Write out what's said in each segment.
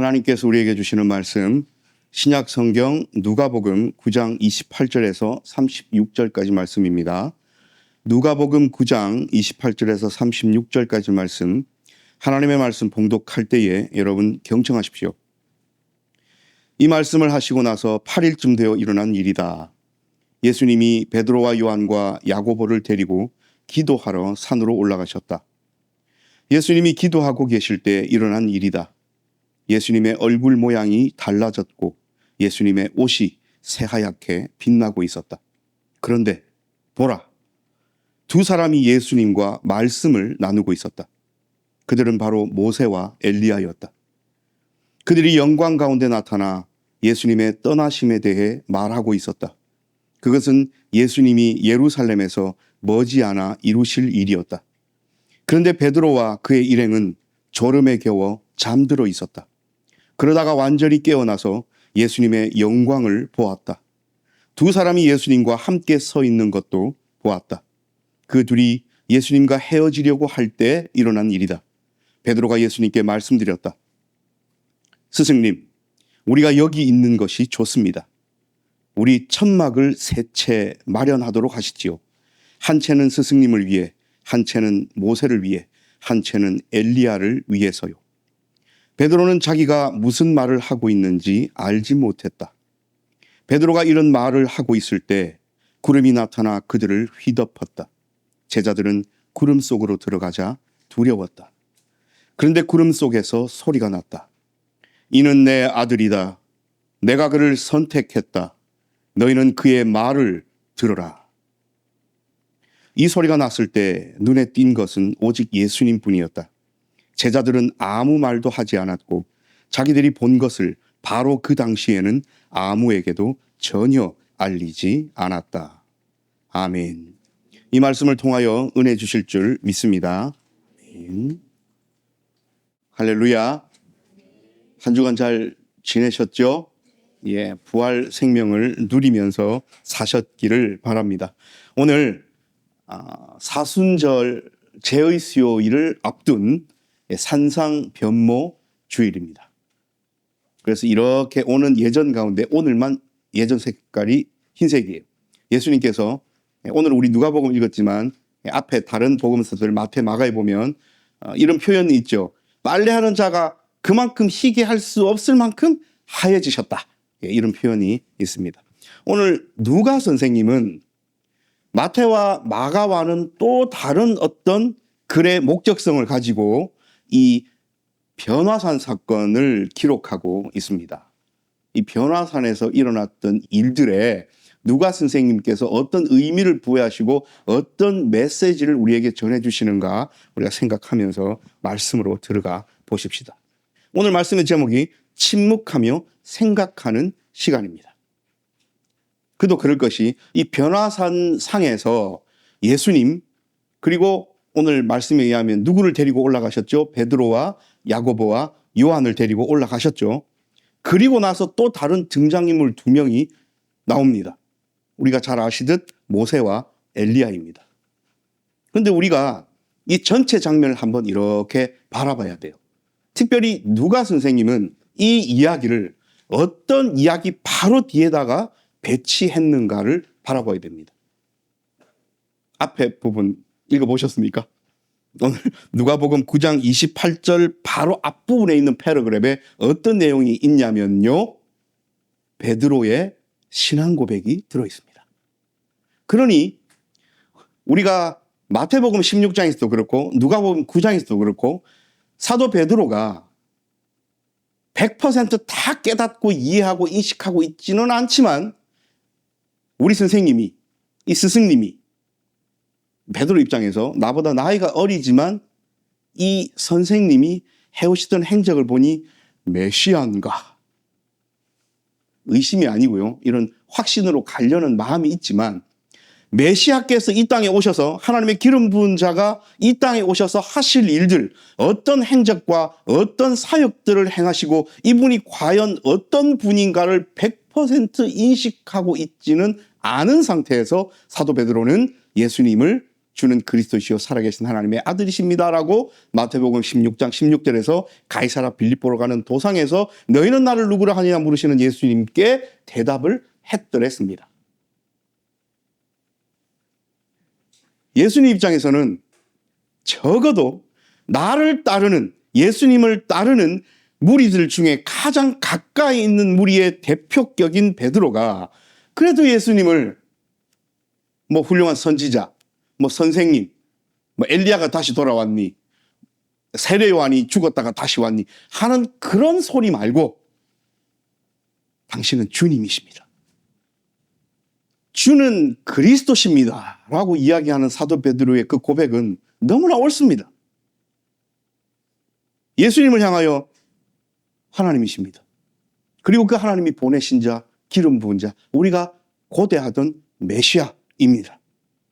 하나님께서 우리에게 주시는 말씀 신약 성경 누가복음 9장 28절에서 36절까지 말씀입니다. 누가복음 9장 28절에서 36절까지 말씀 하나님의 말씀 봉독할 때에 여러분 경청하십시오. 이 말씀을 하시고 나서 8일쯤 되어 일어난 일이다. 예수님이 베드로와 요한과 야고보를 데리고 기도하러 산으로 올라가셨다. 예수님이 기도하고 계실 때 일어난 일이다. 예수님의 얼굴 모양이 달라졌고 예수님의 옷이 새하얗게 빛나고 있었다. 그런데 보라, 두 사람이 예수님과 말씀을 나누고 있었다. 그들은 바로 모세와 엘리야였다. 그들이 영광 가운데 나타나 예수님의 떠나심에 대해 말하고 있었다. 그것은 예수님이 예루살렘에서 머지않아 이루실 일이었다. 그런데 베드로와 그의 일행은 졸음에 겨워 잠들어 있었다. 그러다가 완전히 깨어나서 예수님의 영광을 보았다. 두 사람이 예수님과 함께 서 있는 것도 보았다. 그 둘이 예수님과 헤어지려고 할 때 일어난 일이다. 베드로가 예수님께 말씀드렸다. 스승님, 우리가 여기 있는 것이 좋습니다. 우리 천막을 세 채 마련하도록 하시지요. 한 채는 스승님을 위해, 한 채는 모세를 위해, 한 채는 엘리야를 위해서요. 베드로는 자기가 무슨 말을 하고 있는지 알지 못했다. 베드로가 이런 말을 하고 있을 때 구름이 나타나 그들을 휘덮었다. 제자들은 구름 속으로 들어가자 두려웠다. 그런데 구름 속에서 소리가 났다. 이는 내 아들이다. 내가 그를 선택했다. 너희는 그의 말을 들어라. 이 소리가 났을 때 눈에 띈 것은 오직 예수님 뿐이었다. 제자들은 아무 말도 하지 않았고 자기들이 본 것을 바로 그 당시에는 아무에게도 전혀 알리지 않았다. 아멘. 이 말씀을 통하여 은혜 주실 줄 믿습니다. 아멘. 할렐루야. 한 주간 잘 지내셨죠? 예, 부활 생명을 누리면서 사셨기를 바랍니다. 오늘 아, 사순절 제의 수요일을 앞둔 산상 변모 주일입니다. 그래서 이렇게 오는 예전 가운데 오늘만 예전 색깔이 흰색이에요. 예수님께서 오늘 우리 누가복음 읽었지만 앞에 다른 복음서들 마태 마가에 보면 어, 이런 표현이 있죠. 빨래하는 자가 그만큼 희게 할 수 없을 만큼 하얘지셨다. 예, 이런 표현이 있습니다. 오늘 누가 선생님은 마태와 마가와는 또 다른 어떤 글의 목적성을 가지고 이 변화산 사건을 기록하고 있습니다. 이 변화산에서 일어났던 일들에 누가 선생님께서 어떤 의미를 부여하시고 어떤 메시지를 우리에게 전해주시는가 우리가 생각하면서 말씀으로 들어가 보십시다. 오늘 말씀의 제목이 침묵하며 생각하는 시간입니다. 그도 그럴 것이 이 변화산 상에서 예수님 그리고 오늘 말씀에 의하면 누구를 데리고 올라가셨죠? 베드로와 야고보와 요한을 데리고 올라가셨죠. 그리고 나서 또 다른 등장인물 두 명이 나옵니다. 우리가 잘 아시듯 모세와 엘리야입니다. 그런데 우리가 이 전체 장면을 한번 이렇게 바라봐야 돼요. 특별히 누가 선생님은 이 이야기를 어떤 이야기 바로 뒤에다가 배치했는가를 바라봐야 됩니다. 앞에 부분 읽어보셨습니까? 오늘 누가복음 9장 28절 바로 앞부분에 있는 패러그랩에 어떤 내용이 있냐면요. 베드로의 신앙 고백이 들어 있습니다. 그러니 우리가 마태복음 16장에서도 그렇고 누가복음 9장에서도 그렇고 사도 베드로가 100%다 깨닫고 이해하고 인식하고 있지는 않지만 우리 선생님이 이 스승님이 베드로 입장에서 나보다 나이가 어리지만 이 선생님이 해오시던 행적을 보니 메시아인가 의심이 아니고요. 이런 확신으로 가려는 마음이 있지만 메시아께서 이 땅에 오셔서 하나님의 기름 부은 자가 이 땅에 오셔서 하실 일들, 어떤 행적과 어떤 사역들을 행하시고 이분이 과연 어떤 분인가를 100% 인식하고 있지는 않은 상태에서 사도 베드로는 예수님을 주는 그리스도시요 살아계신 하나님의 아들이십니다라고 마태복음 16장 16절에서 가이사라 빌립보로 가는 도상에서 너희는 나를 누구라 하느냐 물으시는 예수님께 대답을 했더랬습니다. 예수님 입장에서는 적어도 나를 따르는 예수님을 따르는 무리들 중에 가장 가까이 있는 무리의 대표격인 베드로가 그래도 예수님을 뭐 훌륭한 선지자, 뭐 선생님, 뭐 엘리야가 다시 돌아왔니, 세례 요한이 죽었다가 다시 왔니 하는 그런 소리 말고 당신은 주님이십니다. 주는 그리스도십니다. 라고 이야기하는 사도 베드로의 그 고백은 너무나 옳습니다. 예수님을 향하여 하나님이십니다. 그리고 그 하나님이 보내신 자, 기름 부은 자, 우리가 고대하던 메시아입니다.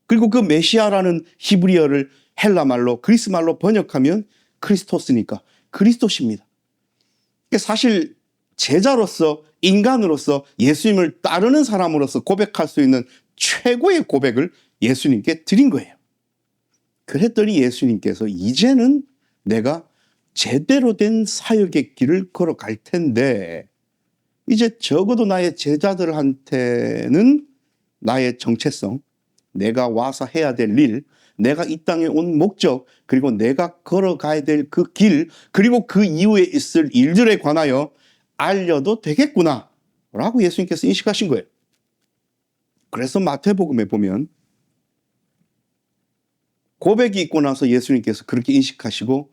그리고 그 메시아라는 히브리어를 헬라 말로 그리스 말로 번역하면 크리스토스니까 그리스도십니다. 그러니까 사실 제자로서 인간으로서 예수님을 따르는 사람으로서 고백할 수 있는 최고의 고백을 예수님께 드린 거예요. 그랬더니 예수님께서 이제는 내가 제대로 된 사역의 길을 걸어갈 텐데 이제 적어도 나의 제자들한테는 나의 정체성, 내가 와서 해야 될 일, 내가 이 땅에 온 목적, 그리고 내가 걸어가야 될 그 길, 그리고 그 이후에 있을 일들에 관하여 알려도 되겠구나. 라고 예수님께서 인식하신 거예요. 그래서 마태복음에 보면 고백이 있고 나서 예수님께서 그렇게 인식하시고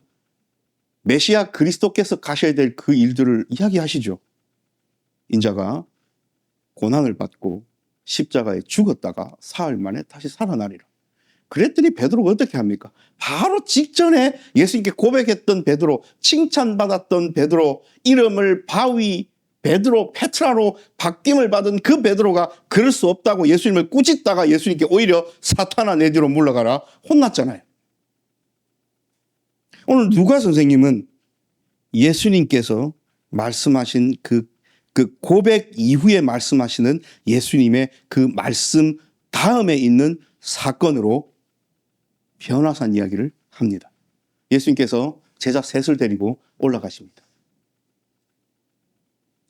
메시아 그리스도께서 가셔야 될 그 일들을 이야기하시죠. 인자가 고난을 받고 십자가에 죽었다가 사흘 만에 다시 살아나리라. 그랬더니 베드로가 어떻게 합니까? 바로 직전에 예수님께 고백했던 베드로, 칭찬받았던 베드로, 이름을 바위 베드로 페트라로 바뀜을 받은 그 베드로가 그럴 수 없다고 예수님을 꾸짖다가 예수님께 오히려 사탄아 내 뒤로 물러가라 혼났잖아요. 오늘 누가 선생님은 예수님께서 말씀하신 그, 그 고백 이후에 말씀하시는 예수님의 그 말씀 다음에 있는 사건으로 변화산 이야기를 합니다. 예수님께서 제자 셋을 데리고 올라가십니다.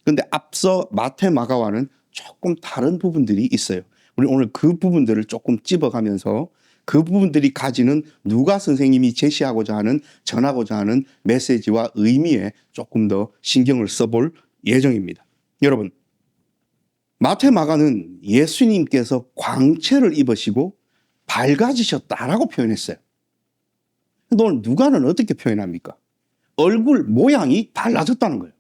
근데 앞서 마태 마가와는 조금 다른 부분들이 있어요. 우리 오늘 그 부분들을 조금 찝어가면서 그 부분들이 가지는 누가 선생님이 제시하고자 하는 전하고자 하는 메시지와 의미에 조금 더 신경을 써볼 예정입니다. 여러분, 마태 마가는 예수님께서 광채를 입으시고 밝아지셨다라고 표현했어요. 근데 누가는 어떻게 표현합니까? 얼굴 모양이 달라졌다는 거예요.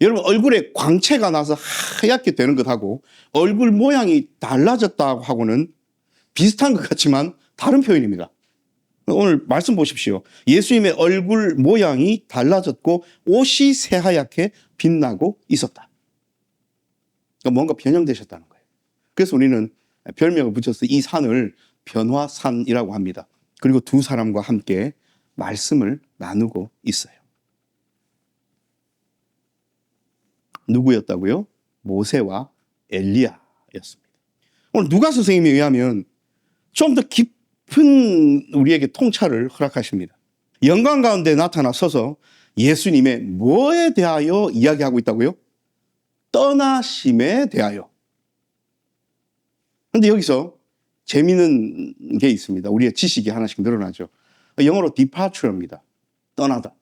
여러분 얼굴에 광채가 나서 하얗게 되는 것하고 얼굴 모양이 달라졌다고 하고는 비슷한 것 같지만 다른 표현입니다. 오늘 말씀 보십시오. 예수님의 얼굴 모양이 달라졌고 옷이 새하얗게 빛나고 있었다. 그러니까 뭔가 변형되셨다는 거예요. 그래서 우리는 별명을 붙여서 이 산을 변화산이라고 합니다. 그리고 두 사람과 함께 말씀을 나누고 있어요. 누구였다고요? 모세와 엘리야였습니다. 오늘 누가 선생님에 의하면 좀 더 깊 은 우리에게 통찰을 허락하십니다. 영광 가운데 나타나 서서 예수님의 뭐에 대하여 이야기하고 있다고요? 떠나심에 대하여. 근데 여기서 재미있는 게 있습니다. 우리의 지식이 하나씩 늘어나죠. 영어로 departure입니다. 떠나다.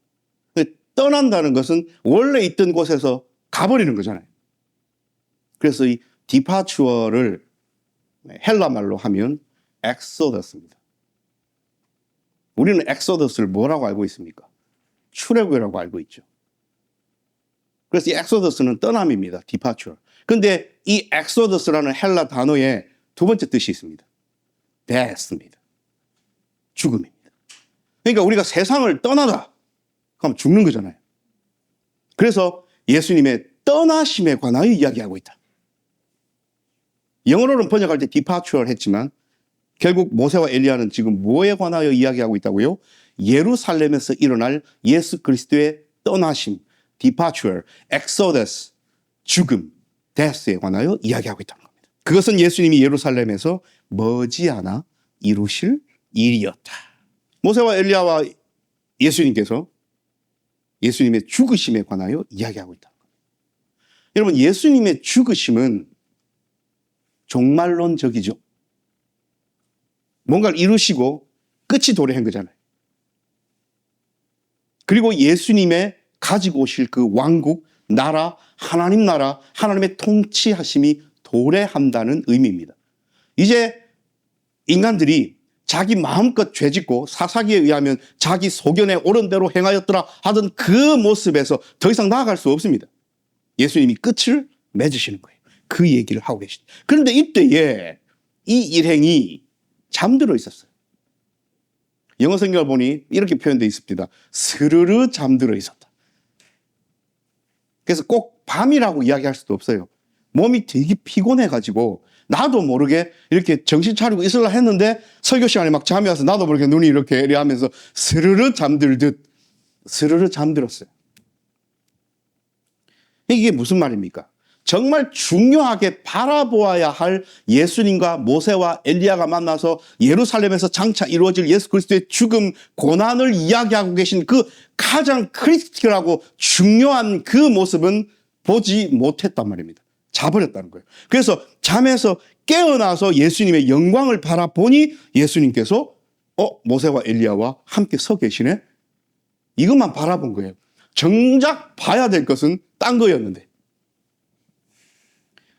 떠난다는 것은 원래 있던 곳에서 가버리는 거잖아요. 그래서 이 departure를 헬라 말로 하면 exodus입니다. 우리는 exodus를 뭐라고 알고 있습니까? 출애굽이라고 알고 있죠. 그래서 이 exodus는 떠남입니다. departure. 근데 이 exodus라는 헬라 단어에 두 번째 뜻이 있습니다. death입니다. 죽음입니다. 그러니까 우리가 세상을 떠나다 그럼 죽는 거잖아요. 그래서 예수님의 떠나심에 관하여 이야기하고 있다. 영어로는 번역할 때 departure 했지만 결국 모세와 엘리야는 지금 뭐에 관하여 이야기하고 있다고요? 예루살렘에서 일어날 예수 그리스도의 떠나심, departure, exodus, 죽음, death에 관하여 이야기하고 있다는 겁니다. 그것은 예수님이 예루살렘에서 머지않아 이루실 일이었다. 모세와 엘리야와 예수님께서 예수님의 죽으심에 관하여 이야기하고 있다. 여러분, 예수님의 죽으심은 종말론적이죠. 뭔가를 이루시고 끝이 도래한 거잖아요. 그리고 예수님의 가지고 오실 그 왕국, 나라, 하나님 나라, 하나님의 통치하심이 도래한다는 의미입니다. 이제 인간들이 자기 마음껏 죄짓고 사사기에 의하면 자기 소견에 옳은 대로 행하였더라 하던 그 모습에서 더 이상 나아갈 수 없습니다. 예수님이 끝을 맺으시는 거예요. 그 얘기를 하고 계시다. 그런데 이때에 이 일행이 잠들어 있었어요. 영어 성경을 보니 이렇게 표현되어 있습니다. 스르르 잠들어 있었다. 그래서 꼭 밤이라고 이야기할 수도 없어요. 몸이 되게 피곤해가지고 나도 모르게 이렇게 정신 차리고 있으려 했는데 설교 시간에 막 잠이 와서 나도 모르게 눈이 이렇게 이래 하면서 스르르 잠들듯 스르르 잠들었어요. 이게 무슨 말입니까? 정말 중요하게 바라보아야 할 예수님과 모세와 엘리야가 만나서 예루살렘에서 장차 이루어질 예수 그리스도의 죽음, 고난을 이야기하고 계신 그 가장 크리티컬하고 중요한 그 모습은 보지 못했단 말입니다. 자버렸다는 거예요. 그래서 잠에서 깨어나서 예수님의 영광을 바라보니 예수님께서 어 모세와 엘리야와 함께 서 계시네. 이것만 바라본 거예요. 정작 봐야 될 것은 딴 거였는데.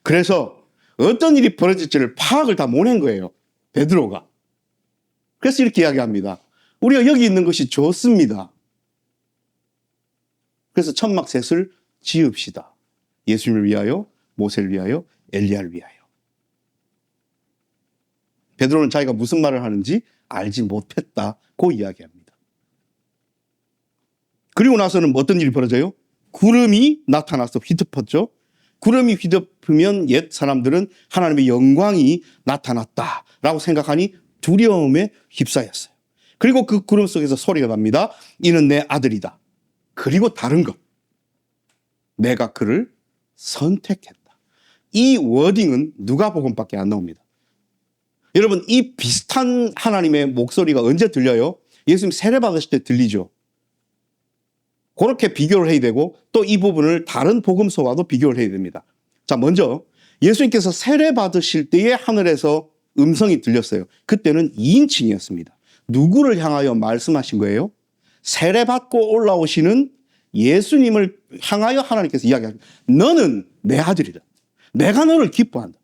그래서 어떤 일이 벌어질지를 파악을 다 못한 거예요. 베드로가. 그래서 이렇게 이야기합니다. 우리가 여기 있는 것이 좋습니다. 그래서 천막셋을 지읍시다. 예수님을 위하여, 모세를 위하여, 엘리야를 위하여. 베드로는 자기가 무슨 말을 하는지 알지 못했다고 이야기합니다. 그리고 나서는 어떤 일이 벌어져요? 구름이 나타나서 휘덮었죠. 구름이 휘덮 으면 옛 사람들은 하나님의 영광이 나타났다라고 생각하니 두려움에 휩싸였어요. 그리고 그 구름 속에서 소리가 납니다. 이는 내 아들이다. 그리고 다른 것. 내가 그를 선택했다. 이 워딩은 누가복음밖에 안 나옵니다. 여러분 이 비슷한 하나님의 목소리가 언제 들려요? 예수님 세례 받으실 때 들리죠. 그렇게 비교를 해야 되고 또 이 부분을 다른 복음서와도 비교를 해야 됩니다. 자, 먼저 예수님께서 세례 받으실 때에 하늘에서 음성이 들렸어요. 그때는 2인칭이었습니다. 누구를 향하여 말씀하신 거예요? 세례 받고 올라오시는 예수님을 향하여 하나님께서 이야기합니다. 너는 내 아들이다. 내가 너를 기뻐한다.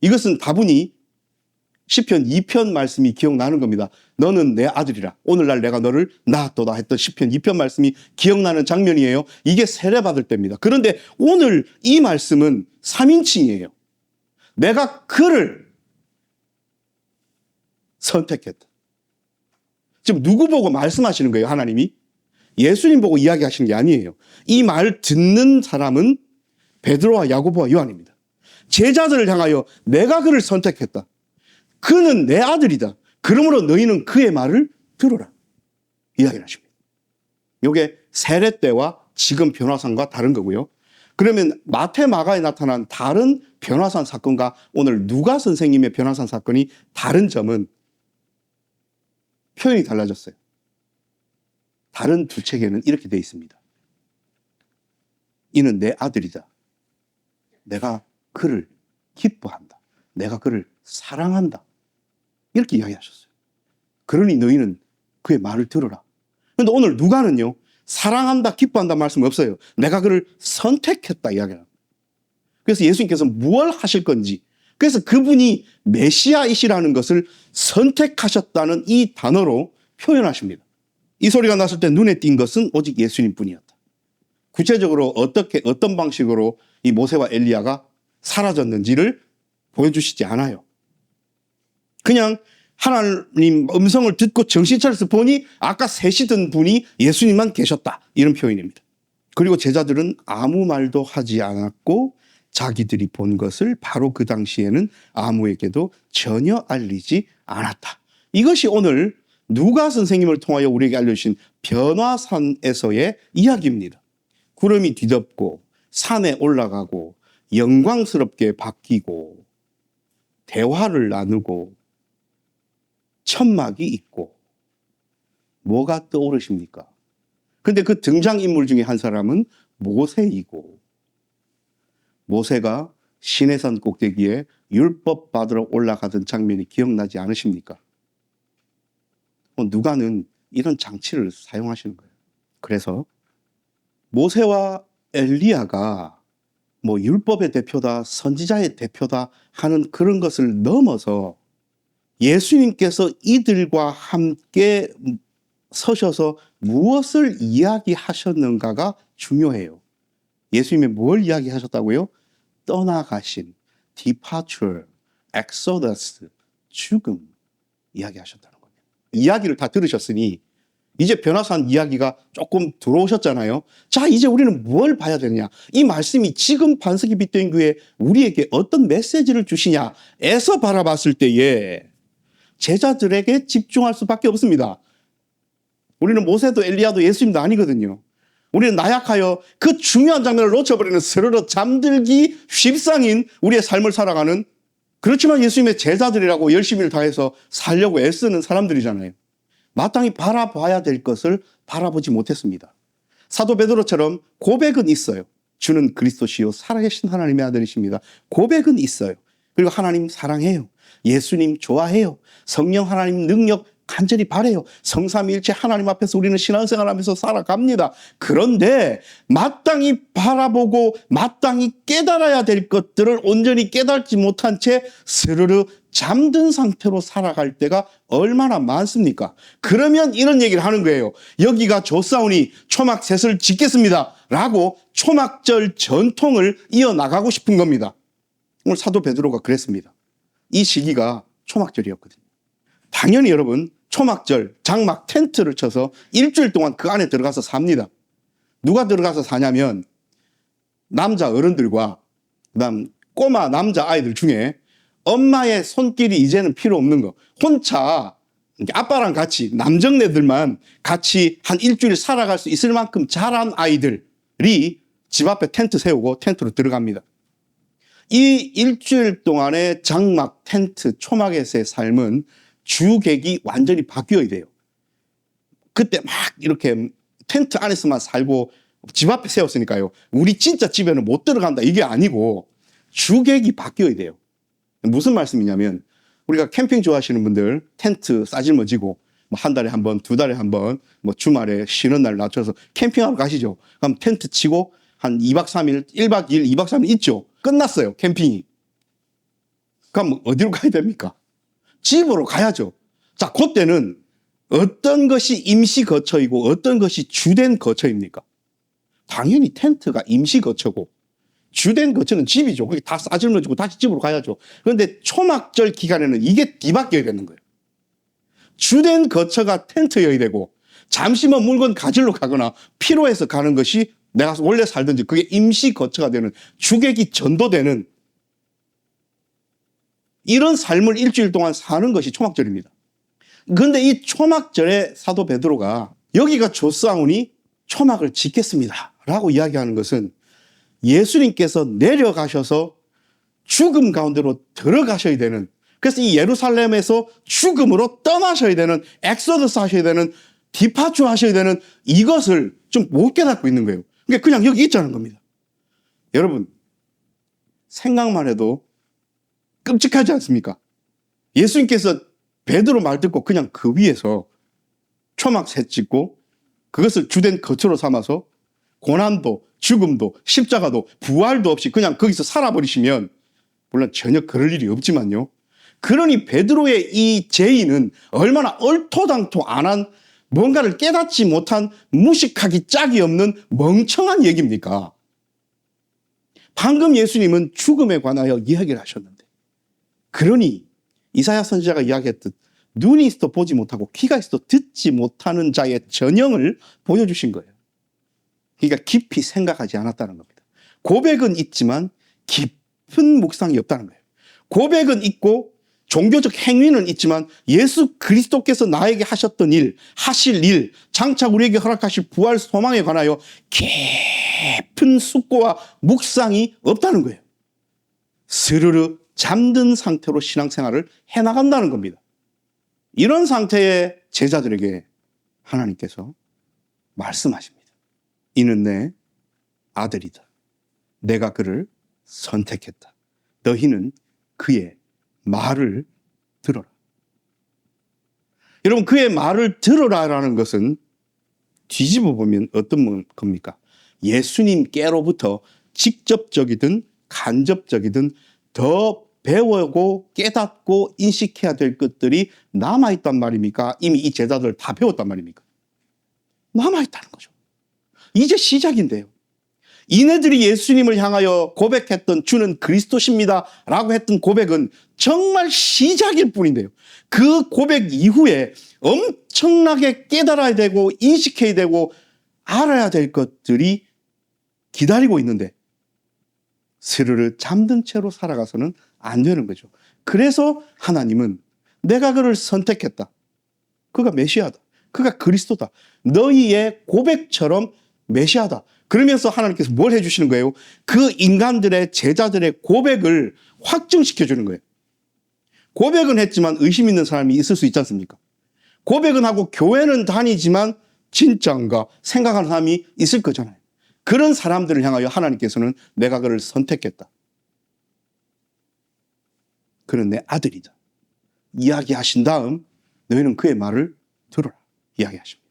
이것은 다분히 시편 2편 말씀이 기억나는 겁니다. 너는 내 아들이라. 오늘날 내가 너를 낳았도다 했던 시편 2편 말씀이 기억나는 장면이에요. 이게 세례 받을 때입니다. 그런데 오늘 이 말씀은 3인칭이에요. 내가 그를 선택했다. 지금 누구 보고 말씀하시는 거예요, 하나님이? 예수님 보고 이야기하시는 게 아니에요. 이 말 듣는 사람은 베드로와 야고보와 요한입니다. 제자들을 향하여 내가 그를 선택했다. 그는 내 아들이다. 그러므로 너희는 그의 말을 들어라. 이야기를 하십니다. 이게 세례 때와 지금 변화산과 다른 거고요. 그러면 마태 마가에 나타난 다른 변화산 사건과 오늘 누가 선생님의 변화산 사건이 다른 점은 표현이 달라졌어요. 다른 두 책에는 이렇게 되어 있습니다. 이는 내 아들이다. 내가 그를 기뻐한다. 내가 그를 사랑한다. 이렇게 이야기하셨어요. 그러니 너희는 그의 말을 들어라. 그런데 오늘 누가는요, 사랑한다, 기뻐한다 말씀 없어요. 내가 그를 선택했다 이야기합니다. 그래서 예수님께서 무엇 하실 건지, 그래서 그분이 메시아이시라는 것을 선택하셨다는 이 단어로 표현하십니다. 이 소리가 났을 때 눈에 띈 것은 오직 예수님 뿐이었다. 구체적으로 어떻게, 어떤 방식으로 이 모세와 엘리야가 사라졌는지를 보여주시지 않아요. 그냥 하나님 음성을 듣고 정신 차려서 보니 아까 셋이던 분이 예수님만 계셨다. 이런 표현입니다. 그리고 제자들은 아무 말도 하지 않았고 자기들이 본 것을 바로 그 당시에는 아무에게도 전혀 알리지 않았다. 이것이 오늘 누가 선생님을 통하여 우리에게 알려주신 변화산에서의 이야기입니다. 구름이 뒤덮고 산에 올라가고 영광스럽게 바뀌고 대화를 나누고 천막이 있고 뭐가 떠오르십니까? 근데 그 등장인물 중에 한 사람은 모세이고 모세가 시내산 꼭대기에 율법 받으러 올라가던 장면이 기억나지 않으십니까? 어, 누가는 이런 장치를 사용하시는 거예요. 그래서 모세와 엘리야가 뭐 율법의 대표다, 선지자의 대표다 하는 그런 것을 넘어서 예수님께서 이들과 함께 서셔서 무엇을 이야기하셨는가가 중요해요. 예수님이 뭘 이야기하셨다고요? 떠나가신, departure, exodus, 죽음 이야기하셨다는 거예요. 이야기를 다 들으셨으니 이제 변화산 이야기가 조금 들어오셨잖아요. 자, 이제 우리는 뭘 봐야 되느냐? 이 말씀이 지금 반석이 빗된 교회 우리에게 어떤 메시지를 주시냐에서 바라봤을 때에 제자들에게 집중할 수밖에 없습니다. 우리는 모세도 엘리야도 예수님도 아니거든요. 우리는 나약하여 그 중요한 장면을 놓쳐버리는 스르르 잠들기 쉽상인 우리의 삶을 살아가는 그렇지만 예수님의 제자들이라고 열심히 다해서 살려고 애쓰는 사람들이잖아요. 마땅히 바라봐야 될 것을 바라보지 못했습니다. 사도 베드로처럼 고백은 있어요. 주는 그리스도시요 살아계신 하나님의 아들이십니다. 고백은 있어요. 그리고 하나님 사랑해요. 예수님 좋아해요. 성령 하나님 능력 간절히 바래요. 성삼일체 하나님 앞에서 우리는 신앙생활하면서 살아갑니다. 그런데 마땅히 바라보고 마땅히 깨달아야 될 것들을 온전히 깨닫지 못한 채 스르르 잠든 상태로 살아갈 때가 얼마나 많습니까? 그러면 이런 얘기를 하는 거예요. 여기가 조사오니 초막셋을 짓겠습니다. 라고 초막절 전통을 이어나가고 싶은 겁니다. 오늘 사도 베드로가 그랬습니다. 이 시기가 초막절이었거든요. 당연히 여러분 초막절 장막 텐트를 쳐서 일주일 동안 그 안에 들어가서 삽니다. 누가 들어가서 사냐면 남자 어른들과 그다음 꼬마 남자 아이들 중에 엄마의 손길이 이제는 필요 없는 거. 혼자 아빠랑 같이 남정네들만 같이 한 일주일 살아갈 수 있을 만큼 자란 아이들이 집 앞에 텐트 세우고 텐트로 들어갑니다. 이 일주일 동안의 장막, 텐트, 초막에서의 삶은 주객이 완전히 바뀌어야 돼요. 그때 막 이렇게 텐트 안에서만 살고 집 앞에 세웠으니까요. 우리 진짜 집에는 못 들어간다. 이게 아니고 주객이 바뀌어야 돼요. 무슨 말씀이냐면 우리가 캠핑 좋아하시는 분들 텐트 싸질머지고 뭐 한 달에 한 번, 두 달에 한 번, 뭐 주말에 쉬는 날 낮춰서 캠핑하러 가시죠. 그럼 텐트 치고 한 2박 3일, 1박 2일, 2박 3일 있죠. 끝났어요. 캠핑이. 그럼 어디로 가야 됩니까? 집으로 가야죠. 자, 그때는 어떤 것이 임시 거처이고 어떤 것이 주된 거처입니까? 당연히 텐트가 임시 거처고 주된 거처는 집이죠. 거기 다 싸질러지고 다시 집으로 가야죠. 그런데 초막절 기간에는 이게 뒤바뀌어야 되는 거예요. 주된 거처가 텐트여야 되고 잠시만 물건 가지러 가거나 필요해서 가는 것이 내가 원래 살든지 그게 임시 거처가 되는 주객이 전도되는 이런 삶을 일주일 동안 사는 것이 초막절입니다. 그런데 이 초막절에 사도 베드로가 여기가 조사오니 초막을 짓겠습니다. 라고 이야기하는 것은 예수님께서 내려가셔서 죽음 가운데로 들어가셔야 되는 그래서 이 예루살렘에서 죽음으로 떠나셔야 되는 엑소더스 하셔야 되는 디파추 하셔야 되는 이것을 좀 못 깨닫고 있는 거예요. 그러니까 그냥 여기 있자는 겁니다. 여러분 생각만 해도 끔찍하지 않습니까? 예수님께서 베드로 말 듣고 그냥 그 위에서 초막 새 찍고 그것을 주된 거처로 삼아서 고난도 죽음도 십자가도 부활도 없이 그냥 거기서 살아버리시면 물론 전혀 그럴 일이 없지만요. 그러니 베드로의 이 죄인은 얼마나 얼토당토 안한 뭔가를 깨닫지 못한 무식하기 짝이 없는 멍청한 얘기입니까? 방금 예수님은 죽음에 관하여 이야기를 하셨는데 그러니 이사야 선지자가 이야기했듯 눈이 있어도 보지 못하고 귀가 있어도 듣지 못하는 자의 전형을 보여주신 거예요. 그러니까 깊이 생각하지 않았다는 겁니다. 고백은 있지만 깊은 묵상이 없다는 거예요. 고백은 있고 종교적 행위는 있지만 예수 그리스도께서 나에게 하셨던 일, 하실 일, 장차 우리에게 허락하실 부활 소망에 관하여 깊은 숙고와 묵상이 없다는 거예요. 스르르 잠든 상태로 신앙생활을 해나간다는 겁니다. 이런 상태의 제자들에게 하나님께서 말씀하십니다. 이는 내 아들이다. 내가 그를 선택했다. 너희는 그의 말을 들어라. 여러분, 그의 말을 들어라라는 것은 뒤집어 보면 어떤 겁니까? 예수님께로부터 직접적이든 간접적이든 더 배우고 깨닫고 인식해야 될 것들이 남아있단 말입니까? 이미 이 제자들 다 배웠단 말입니까? 남아있다는 거죠. 이제 시작인데요. 이네들이 예수님을 향하여 고백했던 주는 그리스도십니다. 라고 했던 고백은 정말 시작일 뿐인데요. 그 고백 이후에 엄청나게 깨달아야 되고 인식해야 되고 알아야 될 것들이 기다리고 있는데 스르르 잠든 채로 살아가서는 안 되는 거죠. 그래서 하나님은 내가 그를 선택했다. 그가 메시아다. 그가 그리스도다. 너희의 고백처럼 메시아다. 그러면서 하나님께서 뭘 해주시는 거예요? 그 인간들의 제자들의 고백을 확증시켜 주는 거예요. 고백은 했지만 의심 있는 사람이 있을 수 있지 않습니까? 고백은 하고 교회는 다니지만 진짜인가 생각하는 사람이 있을 거잖아요. 그런 사람들을 향하여 하나님께서는 내가 그를 선택했다. 그는 내 아들이다. 이야기하신 다음 너희는 그의 말을 들어라. 이야기하십니다.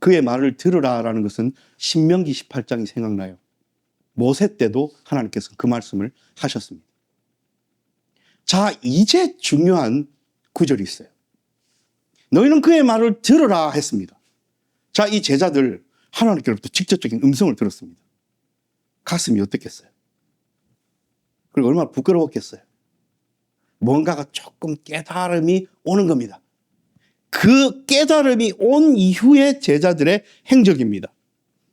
그의 말을 들으라라는 것은 신명기 18장이 생각나요. 모세 때도 하나님께서 그 말씀을 하셨습니다. 자, 이제 중요한 구절이 있어요. 너희는 그의 말을 들으라 했습니다. 자, 이 제자들 하나님께로부터 직접적인 음성을 들었습니다. 가슴이 어떻겠어요? 그리고 얼마나 부끄러웠겠어요? 뭔가가 조금 깨달음이 오는 겁니다. 그 깨달음이 온 이후의 제자들의 행적입니다.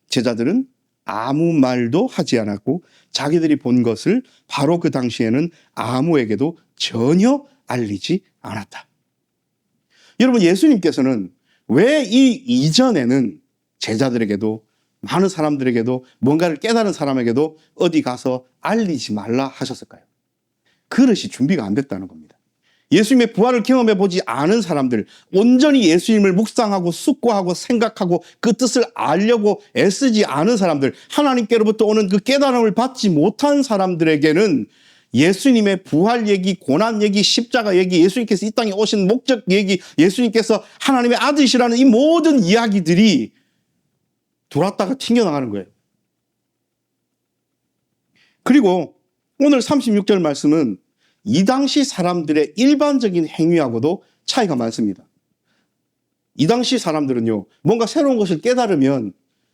제자들은 아무 말도 하지 않았고 자기들이 본 것을 바로 그 당시에는 아무에게도 전혀 알리지 않았다. 여러분 예수님께서는 왜 이 이전에는 제자들에게도 많은 사람들에게도 뭔가를 깨달은 사람에게도 어디 가서 알리지 말라 하셨을까요? 그릇이 준비가 안 됐다는 겁니다. 예수님의 부활을 경험해 보지 않은 사람들, 온전히 예수님을 묵상하고 숙고하고 생각하고 그 뜻을 알려고 애쓰지 않은 사람들, 하나님께로부터 오는 그 깨달음을 받지 못한 사람들에게는 예수님의 부활 얘기, 고난 얘기, 십자가 얘기, 예수님께서 이 땅에 오신 목적 얘기, 예수님께서 하나님의 아들이시라는 이 모든 이야기들이 돌았다가 튕겨나가는 거예요. 그리고 오늘 36절 말씀은 이 당시 사람들의 일반적인 행위하고도 차이가 많습니다. 이 당시 사람들은요, 뭔가 새로운 것을 깨달으면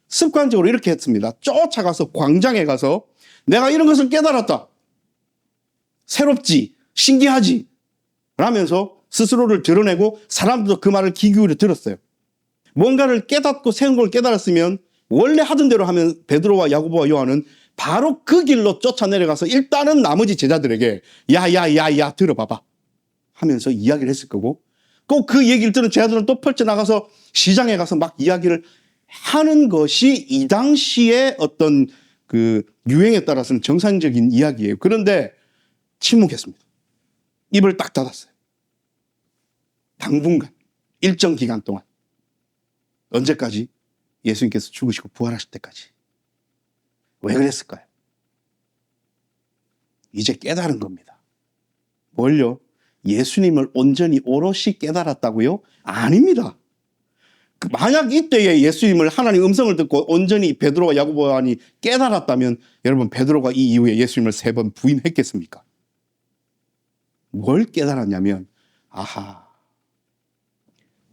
습관적으로 이렇게 했습니다. 쫓아가서 광장에 가서 내가 이런 것을 깨달았다. 새롭지, 신기하지. 라면서 스스로를 드러내고 사람들도 그 말을 귀 기울여 들었어요. 뭔가를 깨닫고 새로운 걸 깨달았으면 원래 하던 대로 하면 베드로와 야고보와 요한은 바로 그 길로 쫓아 내려가서 일단은 나머지 제자들에게 야야야야 들어봐봐 하면서 이야기를 했을 거고 꼭 그 얘기를 들은 제자들은 또 펼쳐나가서 시장에 가서 막 이야기를 하는 것이 이 당시의 어떤 그 유행에 따라서는 정상적인 이야기예요. 그런데 침묵했습니다. 입을 딱 닫았어요. 당분간 일정 기간 동안 언제까지 예수님께서 죽으시고 부활하실 때까지 왜 그랬을까요? 이제 깨달은 겁니다. 뭘요? 예수님을 온전히 오롯이 깨달았다고요? 아닙니다. 그 만약 이때에 예수님을 하나님 음성을 듣고 온전히 베드로와 야고보 니 깨달았다면 여러분 베드로가 이 이후에 예수님을 세 번 부인했겠습니까? 뭘 깨달았냐면 아하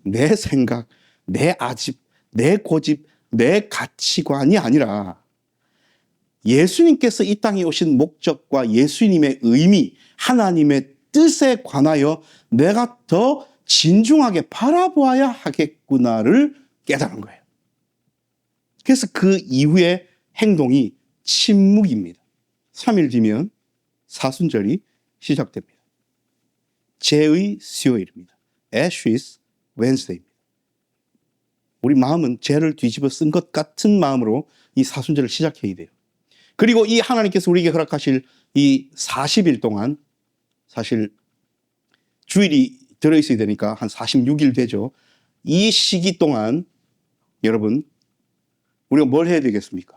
내 생각, 내 아집, 내 고집, 내 가치관이 아니라 예수님께서 이 땅에 오신 목적과 예수님의 의미, 하나님의 뜻에 관하여 내가 더 진중하게 바라보아야 하겠구나를 깨달은 거예요. 그래서 그 이후의 행동이 침묵입니다. 3일 뒤면 사순절이 시작됩니다. 제의 수요일입니다. Ashes Wednesday입니다. 우리 마음은 죄를 뒤집어 쓴 것 같은 마음으로 이 사순절을 시작해야 돼요. 그리고 이 하나님께서 우리에게 허락하실 이 40일 동안 사실 주일이 들어있어야 되니까 한 46일 되죠. 이 시기 동안 여러분 우리가 뭘 해야 되겠습니까?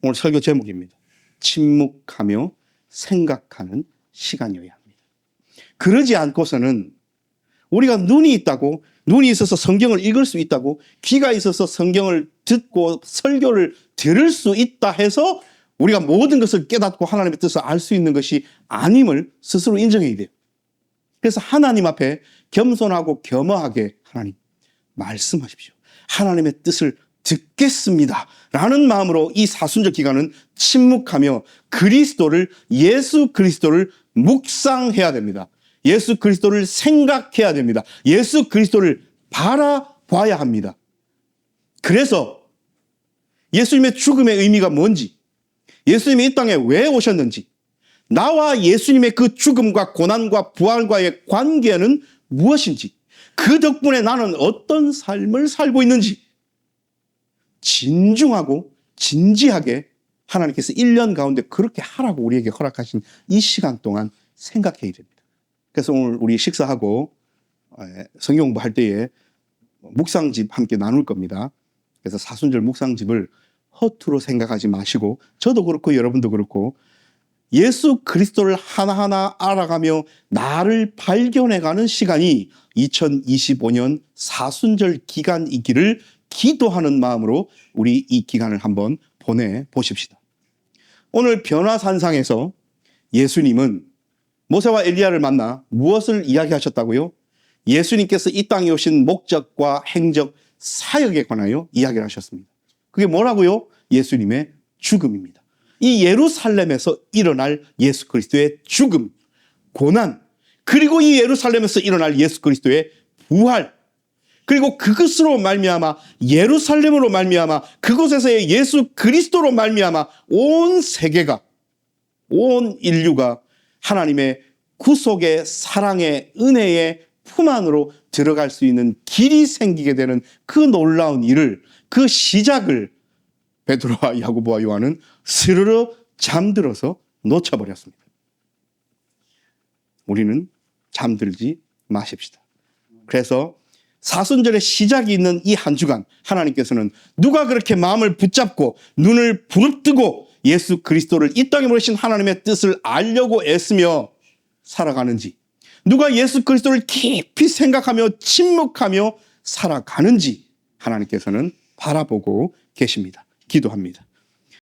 오늘 설교 제목입니다. 침묵하며 생각하는 시간이어야 합니다. 그러지 않고서는 우리가 눈이 있다고 눈이 있어서 성경을 읽을 수 있다고 귀가 있어서 성경을 듣고 설교를 들을 수 있다 해서 우리가 모든 것을 깨닫고 하나님의 뜻을 알 수 있는 것이 아님을 스스로 인정해야 돼요. 그래서 하나님 앞에 겸손하고 겸허하게 하나님 말씀하십시오. 하나님의 뜻을 듣겠습니다. 라는 마음으로 이 사순절 기간은 침묵하며 그리스도를 예수 그리스도를 묵상해야 됩니다. 예수 그리스도를 생각해야 됩니다. 예수 그리스도를 바라봐야 합니다. 그래서 예수님의 죽음의 의미가 뭔지, 예수님이 이 땅에 왜 오셨는지, 나와 예수님의 그 죽음과 고난과 부활과의 관계는 무엇인지, 그 덕분에 나는 어떤 삶을 살고 있는지, 진중하고 진지하게 하나님께서 1년 가운데 그렇게 하라고 우리에게 허락하신 이 시간 동안 생각해야 됩니다. 그래서 오늘 우리 식사하고 에, 성경 공부할 때에 묵상집 함께 나눌 겁니다. 그래서 사순절 묵상집을 허투루 생각하지 마시고 저도 그렇고 여러분도 그렇고 예수 그리스도를 하나하나 알아가며 나를 발견해가는 시간이 2025년 사순절 기간이기를 기도하는 마음으로 우리 이 기간을 한번 보내 보십시다. 오늘 변화산상에서 예수님은 모세와 엘리야를 만나 무엇을 이야기하셨다고요? 예수님께서 이 땅에 오신 목적과 행적, 사역에 관하여 이야기를 하셨습니다. 그게 뭐라고요? 예수님의 죽음입니다. 이 예루살렘에서 일어날 예수 그리스도의 죽음, 고난, 그리고 이 예루살렘에서 일어날 예수 그리스도의 부활, 그리고 그것으로 말미암아 예루살렘으로 말미암아 그곳에서의 예수 그리스도로 말미암아 온 세계가 온 인류가 하나님의 구속의 사랑의 은혜의 품 안으로 들어갈 수 있는 길이 생기게 되는 그 놀라운 일을 그 시작을 베드로와 야고보와 요한은 스르르 잠들어서 놓쳐버렸습니다. 우리는 잠들지 마십시다. 그래서 사순절의 시작이 있는 이 한 주간 하나님께서는 누가 그렇게 마음을 붙잡고 눈을 부릅뜨고 예수 그리스도를 이 땅에 보내신 하나님의 뜻을 알려고 애쓰며 살아가는지 누가 예수 그리스도를 깊이 생각하며 침묵하며 살아가는지 하나님께서는 바라보고 계십니다. 기도합니다.